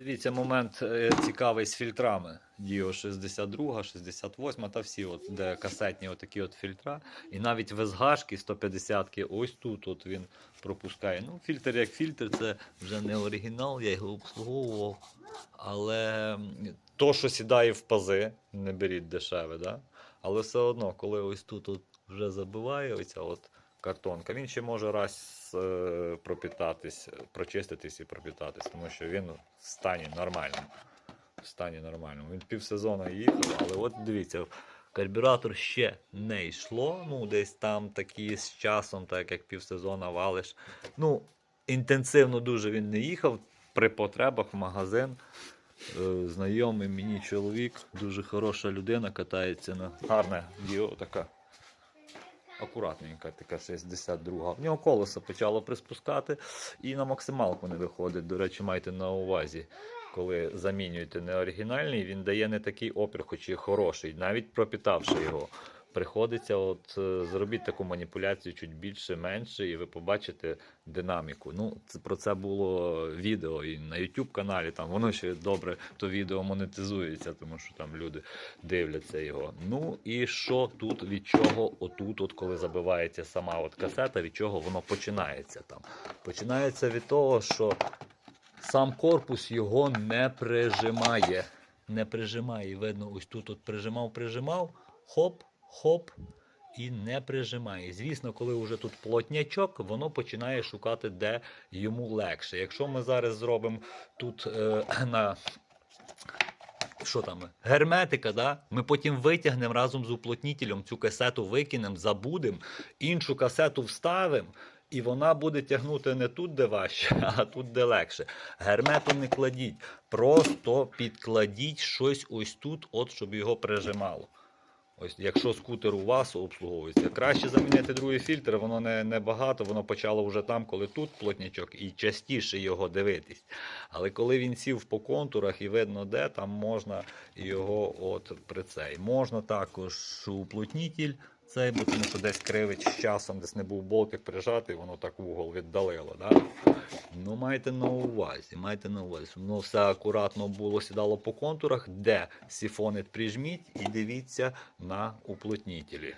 Дивіться, момент е, цікавий з фільтрами. Діо 62, 68 та всі, от, де касетні отакі от фільтра. І навіть в СГшки 150 ось тут от він пропускає. Ну, фільтр як фільтр, це вже не оригінал, я його обслуговував. Але то, що сідає в пази, не беріть дешеве, да? але все одно, коли ось тут от вже забиває оця от картонка, він ще може раз е, прочиститись і пропітатись, тому що він в стані нормальному. В стані нормальному. Він півсезону їхав, але от дивіться, карбюратор ще не йшло. Ну, десь там такі з часом, так як півсезона валиш. Ну, інтенсивно дуже він не їхав. При потребах в магазин. Е, Знайомий мені чоловік, дуже хороша людина, катається на гарне діо така акуратненька, така 62. В нього колесо почало приспускати і на максималку не виходить. До речі, майте на увазі, коли замінюєте не оригінальний, він дає не такий опір, хоч і хороший, навіть пропітавши його. Приходиться, от е, зробіть таку маніпуляцію чуть більше, менше, і ви побачите динаміку. Ну, це про це було відео і на YouTube каналі. Там воно ще добре то відео монетизується, тому що там люди дивляться його. Ну і що тут від чого отут, от коли забивається сама от касета, від чого воно починається там? Починається від того, що сам корпус його не прижимає. Не прижимає. Видно, ось тут от прижимав, прижимав, хоп, хоп. І не прижимає. Звісно, коли вже тут плотнячок, воно починає шукати, де йому легше. Якщо ми зараз зробимо тут е, на що там, герметика, да? ми потім витягнемо разом з уплотнітелем цю касету викинемо, забудемо, іншу касету вставимо, і вона буде тягнути не тут, де важче, а тут, де легше. Гермету не кладіть, просто підкладіть щось ось тут, от, щоб його прижимало. Ось, якщо скутер у вас обслуговується, краще замінити другий фільтр, воно не, не багато, воно почало вже там, коли тут плотнячок, і частіше його дивитись. Але коли він сів по контурах і видно де, там можна його от при цей. Можна також уплотнітель цей, бо тому що десь кривить з часом, десь не був болтик прижатий, воно так в угол віддалило. Да? Ну, майте на увазі, майте на увазі, воно все акуратно було сідало по контурах, де сіфонит прижміть і дивіться на уплотнітелі.